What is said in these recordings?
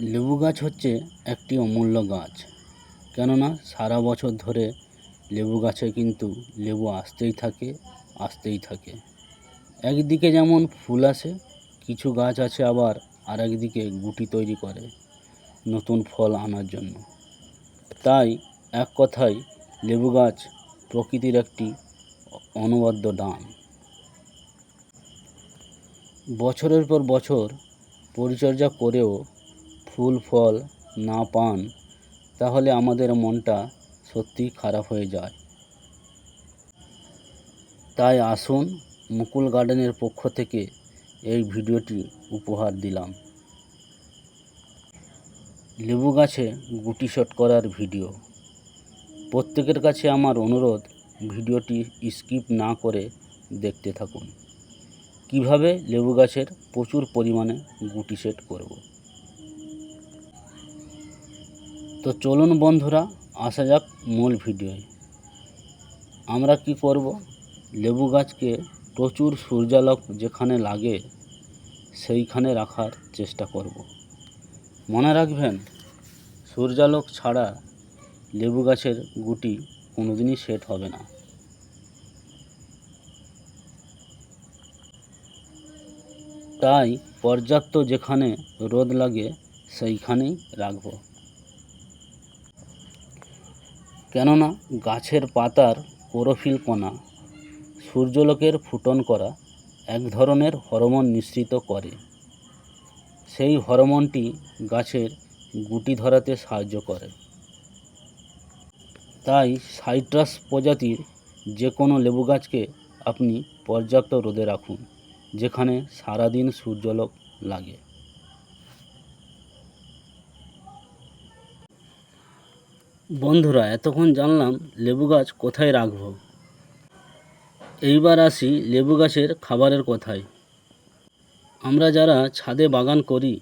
লেবু গাছ হচ্ছে একটি অমূল্য গাছ। কেননা সারা বছর ধরে লেবু গাছে কিন্তু লেবু আসতেই থাকে আসতেই থাকে। একদিকে যেমন ফুল আসে, কিছু গাছ আছে আবার আর একদিকে গুটি তৈরি করে নতুন ফল আনার জন্য। তাই এক কথায় লেবু গাছ প্রকৃতির একটি অনবদ্য দান। বছরের পর বছর পরিচর্যা করেও ফুল ফল না পান, তাহলে আমাদের মনটা সত্যিই খারাপ হয়ে যায়। তাই আসুন মুকুল গার্ডেনের পক্ষ থেকে এই ভিডিওটি উপহার দিলাম। লেবু গাছে গুটি শট করার ভিডিও। প্রত্যেকের কাছে আমার অনুরোধ, ভিডিওটি স্কিপ না করে দেখতে থাকুন। কীভাবে লেবু গাছের প্রচুর পরিমাণে গুটি সেট করব? তো চলুন বন্ধুরা, আসা যাক মূল ভিডিওয়। আমরা কি করব? লেবু গাছকে প্রচুর সূর্যালোক যেখানে লাগে, সেইখানে রাখার চেষ্টা করব। মনে রাখবেন, সূর্যালোক ছাড়া লেবু গাছের গুটি কোনোদিনই সেট হবে না। তাই পর্যাপ্ত যেখানে রোদ লাগে, সেইখানেই রাখব। কেননা গাছের পাতার ক্লোরোফিল কণা সূর্যলোকের ফুটন করা এক ধরনের হরমোন নিঃসৃত করে। সেই হরমোনটি গাছের গুটি ধরাতে সাহায্য করে। তাই সাইট্রাস প্রজাতির যে কোনো লেবু গাছকে আপনি পর্যাপ্ত রোদে রাখুন, যেখানে সারাদিন সূর্যালোক লাগে। বন্ধুরা, এতক্ষণ জানলাম লেবু গাছ কোথায় রাখব। এইবার আসি লেবু গাছের খাবারের কথায়। আমরা যারা ছাদে বাগান করি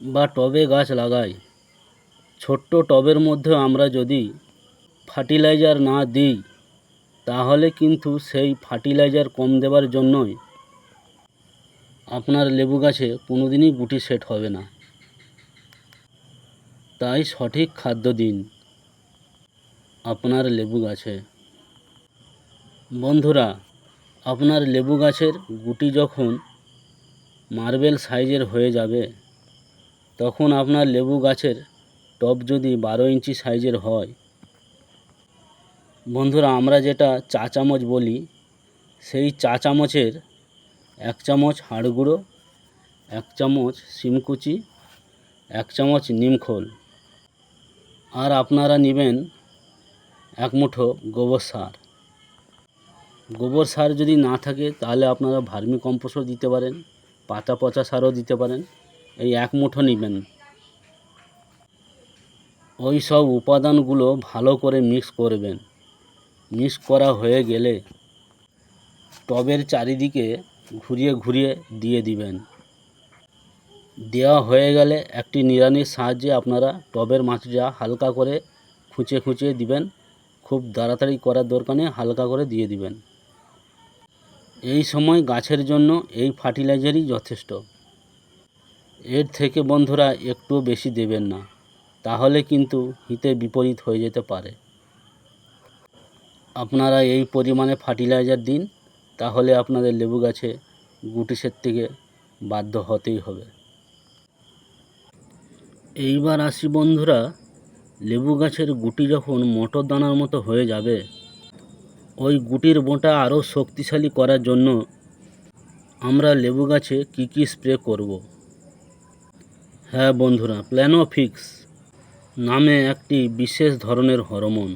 বা টবে গাছ লাগাই, ছোট্ট টবের মধ্যে আমরা যদি ফার্টিলাইজার না দিই, তাহলে কিন্তু সেই ফার্টিলাইজার কম দেওয়ার জন্যই আপনার লেবু গাছে কোনোদিনই গুটি সেট হবে না। তাই সঠিক খাদ্য দিন। আপনার লেবু গাছে। বন্ধুরা, আপনার লেবু গাছের গুটি যখন মার্বেল সাইজের হয়ে যাবে, তখন আপনার লেবু গাছের টব যদি বারো ইঞ্চি সাইজের হয়। বন্ধুরা, আমরা যেটা চা চামচ বলি, সেই চা চামচের এক চামচ হাড় গুঁড়ো, এক চামচ শিমকুচি এক চামচ নিমখোল আর আপনারা নেবেন এক মুঠো গোবর সার। গোবর সার যদি না থাকে, তাহলে আপনারা ভার্মি কম্পোস্টও দিতে পারেন, পাতা পচা সারও দিতে পারেন। এই এক মুঠো নেবেন। ওই সব উপাদানগুলো ভালো করে মিক্স করবেন। মিক্স করা হয়ে গেলে টবের চারিদিকে ঘুরিয়ে ঘুরিয়ে দিয়ে দিবেন। দেওয়া হয়ে গেলে একটি নিড়ানির সাহায্যে আপনারা টবের মাটিটা হালকা করে খুঁচে খুঁচে দিবেন। খুব তাড়াতাড়ি করার দরকার নেই, হালকা করে দিয়ে দিবেন। এই সময় গাছের জন্য এই ফার্টিলাইজারই যথেষ্ট। এর থেকে বন্ধুরা একটু বেশি দেবেন না, তাহলে কিন্তু হিতে বিপরীত হয়ে যেতে পারে। আপনারা এই পরিমাণে ফার্টিলাইজার দিন, তাহলে আপনাদের লেবু গাছে গুটিসের থেকে বাধ্য হতেই হবে। এইবার আসি বন্ধুরা, লেবু গাছের গুটি যখন মটর দানার মতো হয়ে যাবে, ওই গুটির বোঁটা আরও শক্তিশালী করার জন্য আমরা লেবু গাছে কী কী স্প্রে করব। হ্যাঁ বন্ধুরা, প্ল্যানোফিক্স নামে একটি বিশেষ ধরনের হরমোন।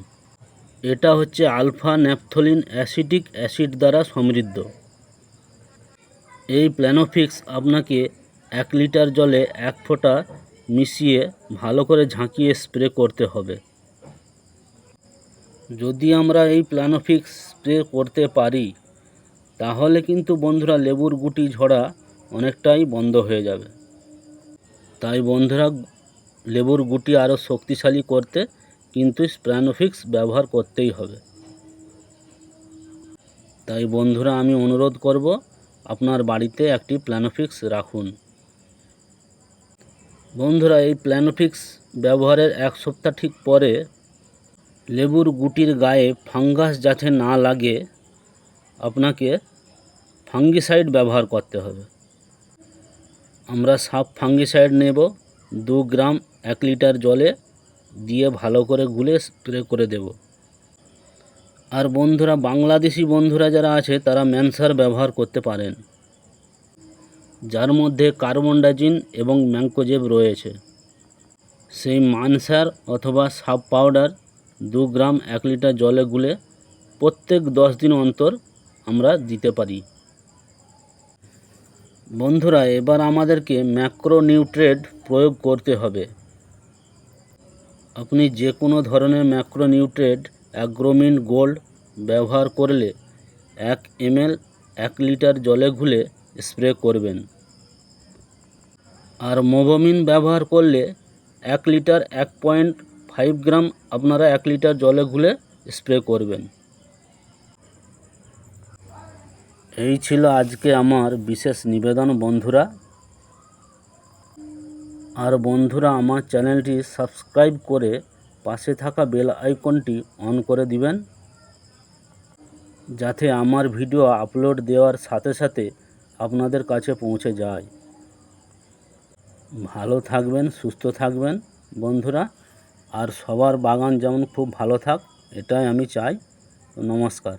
এটা হচ্ছে আলফা ন্যাপথলিন অ্যাসিটিক অ্যাসিড দ্বারা সমৃদ্ধ। এই প্ল্যানোফিক্স আপনাকে এক লিটার জলে এক ফোঁটা মিশিয়ে ভালো করে ঝাঁকিয়ে স্প্রে করতে হবে। যদি আমরা এই প্ল্যানোফিক্স স্প্রে করতে পারি, তাহলে কিন্তু বন্ধুরা লেবুর গুটি ঝরা অনেকটাই বন্ধ হয়ে যাবে। তাই বন্ধুরা, লেবুর গুটি আরও শক্তিশালী করতে কিন্তু স্প্রানোফিক্স ব্যবহার করতেই হবে। তাই বন্ধুরা, আমি অনুরোধ করব, আপনার বাড়িতে একটি প্ল্যানোফিক্স রাখুন। বন্ধুরা, এই প্ল্যানোফিক্স ব্যবহারের এক সপ্তাহ ঠিক পরে লেবুর গুটির গায়ে ফাঙ্গাস যাতে না লাগে, আপনাকে ফাঙ্গিসাইড ব্যবহার করতে হবে। আমরা সাপ ফাঙ্গিসাইড নেব, দু গ্রাম এক লিটার জলে দিয়ে ভালো করে গুলে স্প্রে করে দেব। আর বন্ধুরা, বাংলাদেশি বন্ধুরা যারা আছে, তারা ম্যানসার ব্যবহার করতে পারেন। যার মধ্যে কার্বন ডাইজিন এবং ম্যাঙ্কোজেব রয়েছে। সেই মানসার অথবা সাব পাউডার দু গ্রাম এক লিটার জলে গুলে প্রত্যেক দশ দিন অন্তর আমরা দিতে পারি। বন্ধুরা, এবার আমাদেরকে ম্যাক্রোনিউট্রেট প্রয়োগ করতে হবে। আপনি যে কোনো ধরনের ম্যাক্রোনিউট্রেট অ্যাগ্রোমিন গোল্ড ব্যবহার করলে এক এমএল এক লিটার জলে ঘুলে স্প্রে করবেন। আর মোবোমিন ব্যবহার করলে এক লিটার এক পয়েন্ট ফাইভ গ্রাম আপনারা এক লিটার জলে ঘুলে স্প্রে করবেন। এই ছিল আজকে আমার বিশেষ নিবেদন বন্ধুরা। আর বন্ধুরা, আমার চ্যানেলটি সাবস্ক্রাইব করে পাশে থাকা বেল আইকনটি অন করে দিবেন, যাতে আমার ভিডিও আপলোড দেওয়ার সাথে সাথে আপনাদের কাছে পৌঁছে যায়। ভালো থাকবেন, সুস্থ থাকবেন বন্ধুরা। আর সবার বাগান যেমন খুব ভালো থাক, এটাই আমি চাই। নমস্কার।